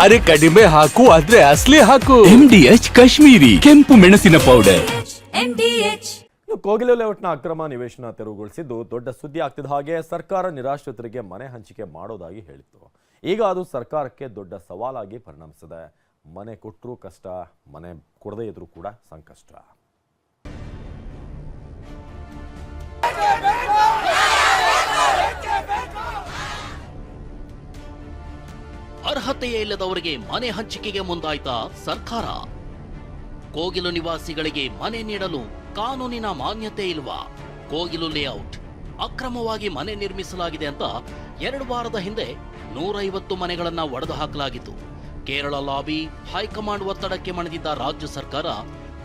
ಅರೆ ಕಡಿಮೆ ಹಾಕು ಆದ್ರೆ ಅಸ್ಲಿ ಹಾಕು. ಎಂಡಿಎಚ್ ಕಾಶ್ಮೀರಿ ಕೆಂಪು ಮೆಣಸಿನ ಪೌಡರ್ ಕೋಗಿಲು ಲೇಔಟ್ನ ಅಕ್ರಮ ನಿವೇಶನ ತೆರವುಗೊಳಿಸಿದ್ದು ದೊಡ್ಡ ಸುದ್ದಿ ಆಗ್ತಿದ್ದ ಹಾಗೆ ಸರ್ಕಾರ ನಿರಾಶ್ರಿತರಿಗೆ ಮನೆ ಹಂಚಿಕೆ ಮಾಡೋದಾಗಿ ಹೇಳಿತ್ತು. ಈಗ ಅದು ಸರ್ಕಾರಕ್ಕೆ ದೊಡ್ಡ ಸವಾಲಾಗಿ ಪರಿಣಮಿಸಿದೆ. ಮನೆ ಕೊಟ್ಟರೂ ಕಷ್ಟ ಮನೆ ಕೊಡದೇ ಇದ್ರೂ ಕೂಡ ಸಂಕಷ್ಟ. ಅರ್ಹತೆಯೇ ಇಲ್ಲದವರಿಗೆ ಮನೆ ಹಂಚಿಕೆಗೆ ಮುಂದಾಯ್ತ ಸರ್ಕಾರ. ಕೋಗಿಲು ನಿವಾಸಿಗಳಿಗೆ ಮನೆ ನೀಡಲು ಕಾನೂನಿನ ಮಾನ್ಯತೆ ಇಲ್ವಾ? ಕೋಗಿಲು ಲೇಔಟ್ ಅಕ್ರಮವಾಗಿ ಮನೆ ನಿರ್ಮಿಸಲಾಗಿದೆ ಅಂತ ಎರಡು ವಾರದ ಹಿಂದೆ ನೂರೈವತ್ತು ಮನೆಗಳನ್ನ ಒಡೆದು ಹಾಕಲಾಗಿತ್ತು. ಕೇರಳ ಲಾಬಿ, ಹೈಕಮಾಂಡ್ ಒತ್ತಡಕ್ಕೆ ಮಣಿದಿದ್ದ ರಾಜ್ಯ ಸರ್ಕಾರ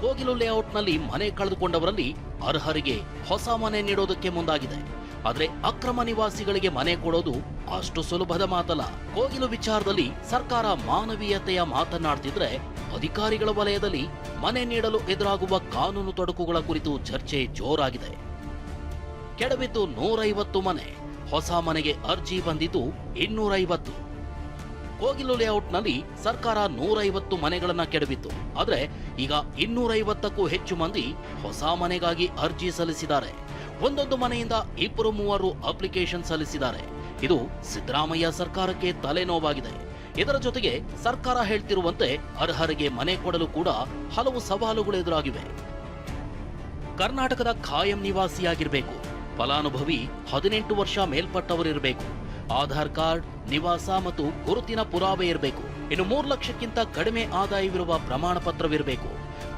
ಕೋಗಿಲು ಲೇಔಟ್ನಲ್ಲಿ ಮನೆ ಕಳೆದುಕೊಂಡವರಲ್ಲಿ ಅರ್ಹರಿಗೆ ಹೊಸ ಮನೆ ನೀಡೋದಕ್ಕೆ ಮುಂದಾಗಿದೆ. ಆದ್ರೆ ಅಕ್ರಮ ನಿವಾಸಿಗಳಿಗೆ ಮನೆ ಕೊಡೋದು ಅಷ್ಟು ಸುಲಭದ ಮಾತಲ್ಲ. ಕೋಗಿಲು ವಿಚಾರದಲ್ಲಿ ಸರ್ಕಾರ ಮಾನವೀಯತೆಯ ಮಾತನಾಡ್ತಿದ್ರೆ ಅಧಿಕಾರಿಗಳ ವಲಯದಲ್ಲಿ ಮನೆ ನೀಡಲು ಎದುರಾಗುವ ಕಾನೂನು ತೊಡಕುಗಳ ಕುರಿತು ಚರ್ಚೆ ಜೋರಾಗಿದೆ. ಕೆಡವಿದ್ದು ನೂರೈವತ್ತು ಮನೆ, ಹೊಸ ಮನೆಗೆ ಅರ್ಜಿ ಬಂದಿದ್ದು ಇನ್ನೂರೈವತ್ತು. ಕೋಗಿಲು ಲೇಔಟ್ನಲ್ಲಿ ಸರ್ಕಾರ ನೂರೈವತ್ತು ಮನೆಗಳನ್ನ ಕೆಡವಿತ್ತು. ಆದರೆ ಈಗ ಇನ್ನೂರೈವತ್ತಕ್ಕೂ ಹೆಚ್ಚು ಮಂದಿ ಹೊಸ ಮನೆಗಾಗಿ ಅರ್ಜಿ ಸಲ್ಲಿಸಿದ್ದಾರೆ. ಒಂದೊಂದು ಮನೆಯಿಂದ ಇಬ್ಬರು ಮೂವರು ಅಪ್ಲಿಕೇಶನ್ ಸಲ್ಲಿಸಿದ್ದಾರೆ. ಇದು ಸಿದ್ದರಾಮಯ್ಯ ಸರ್ಕಾರಕ್ಕೆ ತಲೆನೋವಾಗಿದೆ. ಇದರ ಜೊತೆಗೆ ಸರ್ಕಾರ ಹೇಳ್ತಿರುವಂತೆ ಅರ್ಹರಿಗೆ ಮನೆ ಕೊಡಲು ಕೂಡ ಹಲವು ಸವಾಲುಗಳು ಎದುರಾಗಿವೆ. ಕರ್ನಾಟಕದ ಖಾಯಂ ನಿವಾಸಿಯಾಗಿರಬೇಕು. ಫಲಾನುಭವಿ ಹದಿನೆಂಟು ವರ್ಷ ಮೇಲ್ಪಟ್ಟವರಿರಬೇಕು. ಆಧಾರ್ ಕಾರ್ಡ್, ನಿವಾಸ ಮತ್ತು ಗುರುತಿನ ಪುರಾವೆ ಇರಬೇಕು. ಇನ್ನು ಮೂರು ಲಕ್ಷಕ್ಕಿಂತ ಕಡಿಮೆ ಆದಾಯವಿರುವ ಪ್ರಮಾಣ ಪತ್ರವಿರಬೇಕು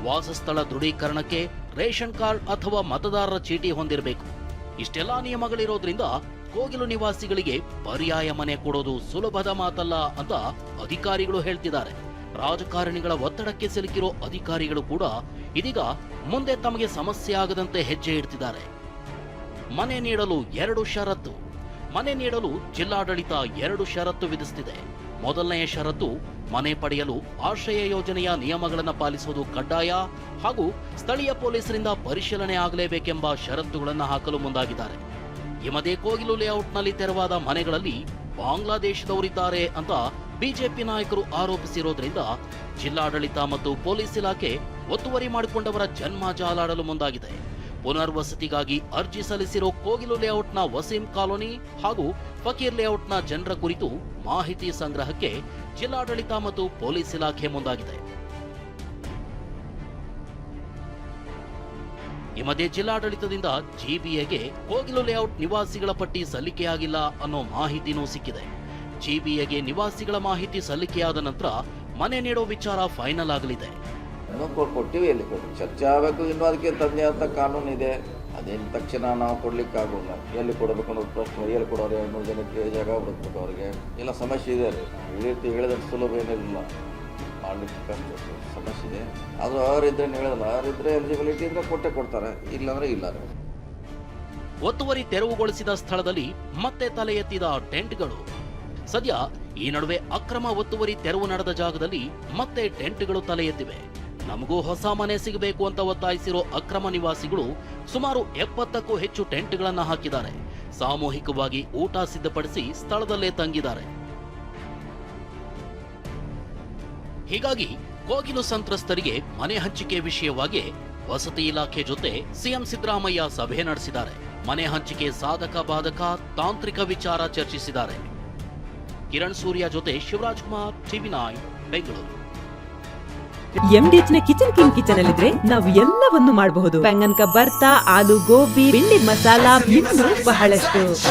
ವಾಸಸ್ಥಳ ದೃಢೀಕರಣಕ್ಕೆ ರೇಷನ್ ಕಾರ್ಡ್ ಅಥವಾ ಮತದಾರರ ಚೀಟಿ ಹೊಂದಿರಬೇಕು. ಇಷ್ಟೆಲ್ಲಾ ನಿಯಮಗಳಿರೋದ್ರಿಂದ ಕೋಗಿಲು ನಿವಾಸಿಗಳಿಗೆ ಪರ್ಯಾಯ ಮನೆ ಕೊಡೋದು ಸುಲಭದ ಮಾತಲ್ಲ ಅಂತ ಅಧಿಕಾರಿಗಳು ಹೇಳ್ತಿದ್ದಾರೆ. ರಾಜಕಾರಣಿಗಳ ಒತ್ತಡಕ್ಕೆ ಸಿಲುಕಿರೋ ಅಧಿಕಾರಿಗಳು ಕೂಡ ಇದೀಗ ಮುಂದೆ ತಮಗೆ ಸಮಸ್ಯೆ ಆಗದಂತೆ ಹೆಜ್ಜೆ ಇಡ್ತಿದ್ದಾರೆ. ಮನೆ ನೀಡಲು ಎರಡು ಷರತ್ತು. ಮನೆ ನೀಡಲು ಜಿಲ್ಲಾಡಳಿತ ಎರಡು ಷರತ್ತು ವಿಧಿಸುತ್ತಿದೆ ಮೊದಲನೆಯ ಷರತ್ತು, ಮನೆ ಪಡೆಯಲು ಆಶ್ರಯ ಯೋಜನೆಯ ನಿಯಮಗಳನ್ನು ಪಾಲಿಸುವುದು ಕಡ್ಡಾಯ ಹಾಗೂ ಸ್ಥಳೀಯ ಪೊಲೀಸರಿಂದ ಪರಿಶೀಲನೆ ಆಗಲೇಬೇಕೆಂಬ ಷರತ್ತುಗಳನ್ನು ಹಾಕಲು ಮುಂದಾಗಿದ್ದಾರೆ. ಮಧ್ಯೆ ಕೋಗಿಲು ಲೇಔಟ್ನಲ್ಲಿ ತೆರವಾದ ಮನೆಗಳಲ್ಲಿ ಬಾಂಗ್ಲಾದೇಶದವರಿದ್ದಾರೆ ಅಂತ ಬಿಜೆಪಿ ನಾಯಕರು ಆರೋಪಿಸಿರೋದ್ರಿಂದ ಜಿಲ್ಲಾಡಳಿತ ಮತ್ತು ಪೊಲೀಸ್ ಇಲಾಖೆ ಒತ್ತುವರಿ ಮಾಡಿಕೊಂಡವರ ಜನ್ಮ ಜಾಲಾಡಲು ಮುಂದಾಗಿದೆ. ಪುನರ್ವಸತಿಗಾಗಿ ಅರ್ಜಿ ಸಲ್ಲಿಸಿರೋ ಕೋಗಿಲು ಲೇಔಟ್ನ ವಸೀಂ ಕಾಲೋನಿ ಹಾಗೂ ಫಕೀರ್ ಲೇಔಟ್ನ ಜನರ ಕುರಿತು ಮಾಹಿತಿ ಸಂಗ್ರಹಕ್ಕೆ ಜಿಲ್ಲಾಡಳಿತ ಮತ್ತು ಪೊಲೀಸ್ ಇಲಾಖೆ ಮುಂದಾಗಿದೆ. ಈ ಮಧ್ಯೆ ಜಿಲ್ಲಾಡಳಿತದಿಂದ ಜಿಬಿಎಗೆ ಕೋಗಿಲು ಲೇಔಟ್ ನಿವಾಸಿಗಳ ಪಟ್ಟಿ ಸಲ್ಲಿಕೆಯಾಗಿಲ್ಲ ಅನ್ನೋ ಮಾಹಿತಿನೂ ಸಿಕ್ಕಿದೆ. ಜಿಬಿಎಗೆ ನಿವಾಸಿಗಳ ಮಾಹಿತಿ ಸಲ್ಲಿಕೆಯಾದ ನಂತರ ಮನೆ ನೀಡೋ ವಿಚಾರ ಫೈನಲ್ ಆಗಲಿದೆ. ಕೊ- ಕೊಟ್ಟಿವಿ ಎಲ್ಲಿ ಕೊಟ್ಟು. ಚರ್ಚೆ ಆಗಬೇಕು ಇನ್ನೂ ಅದಕ್ಕೆ ತಂದೆ ಅಂತ ಕಾನೂನು ಇದೆ. ಅದೇನು ತಕ್ಷಣ ನಾವು ಕೊಡ್ಲಿಕ್ಕಾಗೋಲ್ಲ. ಎಲ್ಲಿ ಕೊಡಬೇಕು ಅನ್ನೋದು ಪ್ರಶ್ನೆ, ಎಲ್ಲಿ ಕೊಡೋರು ಮೂರು ಜನಕ್ಕೆ ಜಾಗ ಬಿಡಬೇಕು ಅವ್ರಿಗೆ. ಎಲ್ಲ ಸಮಸ್ಯೆ ಇದೆ ಈ ರೀತಿ ಹೇಳಿದ್ರೆ ಸುಲಭ ಏನಿಲ್ಲ ಮಾಡ್ಲಿಕ್ಕೆ ಸಮಸ್ಯೆ ಇದೆ. ಆದರೂ ಅವರಿದ್ರೆ ಹೇಳಲ್ಲ. ಅವರಿದ್ರೆ ಎಲಿಜಿಬಿಲಿಟಿ ಇದ್ರೆ ಕೊಟ್ಟೆ ಕೊಡ್ತಾರೆ. ಇಲ್ಲಾಂದ್ರೆ ಇಲ್ಲ ಒತ್ತುವರಿ ತೆರವುಗೊಳಿಸಿದ ಸ್ಥಳದಲ್ಲಿ ಮತ್ತೆ ತಲೆ ಎತ್ತಿದ ಟೆಂಟ್ಗಳು. ಸದ್ಯ ಈ ನಡುವೆ ಅಕ್ರಮ ಒತ್ತುವರಿ ತೆರವು ನಡೆದ ಜಾಗದಲ್ಲಿ ಮತ್ತೆ ಟೆಂಟ್ಗಳು ತಲೆ ಎತ್ತಿವೆ. ನಮಗೂ ಹೊಸ ಮನೆ ಸಿಗಬೇಕು ಅಂತ ಒತ್ತಾಯಿಸಿರೋ ಅಕ್ರಮ ನಿವಾಸಿಗಳು ಸುಮಾರು ಎಪ್ಪತ್ತಕ್ಕೂ ಹೆಚ್ಚು ಟೆಂಟ್ಗಳನ್ನು ಹಾಕಿದ್ದಾರೆ. ಸಾಮೂಹಿಕವಾಗಿ ಊಟ ಸಿದ್ಧಪಡಿಸಿ ಸ್ಥಳದಲ್ಲೇ ತಂಗಿದ್ದಾರೆ. ಹೀಗಾಗಿ ಕೋಗಿಲು ಸಂತ್ರಸ್ತರಿಗೆ ಮನೆ ಹಂಚಿಕೆ ವಿಷಯವಾಗಿ ವಸತಿ ಇಲಾಖೆ ಜೊತೆ ಸಿಎಂ ಸಿದ್ದರಾಮಯ್ಯ ಸಭೆ ನಡೆಸಿದ್ದಾರೆ. ಮನೆ ಹಂಚಿಕೆ ಸಾಧಕ ಬಾಧಕ ತಾಂತ್ರಿಕ ವಿಚಾರ ಚರ್ಚಿಸಿದ್ದಾರೆ. ಕಿರಣ್ ಸೂರ್ಯ ಜೊತೆ ಶಿವರಾಜ್ ಕುಮಾರ್, ಟಿವಿ ನಾಯ್ ಬೆಂಗಳೂರು. ಎಂಡಿಎಚ್ನ ಕಿಚನ್ ಕಿಂಗ್ ಕಿಚನ್ ಅಲ್ಲಿದ್ರೆ ನಾವು ಎಲ್ಲವನ್ನು ಮಾಡಬಹುದು. ಬೆಂಗನ್ ಬರ್ತಾ ಆಲೂ ಗೋಬಿ ಬಿಂಡಿ ಮಸಾಲಾ ಇನ್ನು ಬಹಳಷ್ಟು.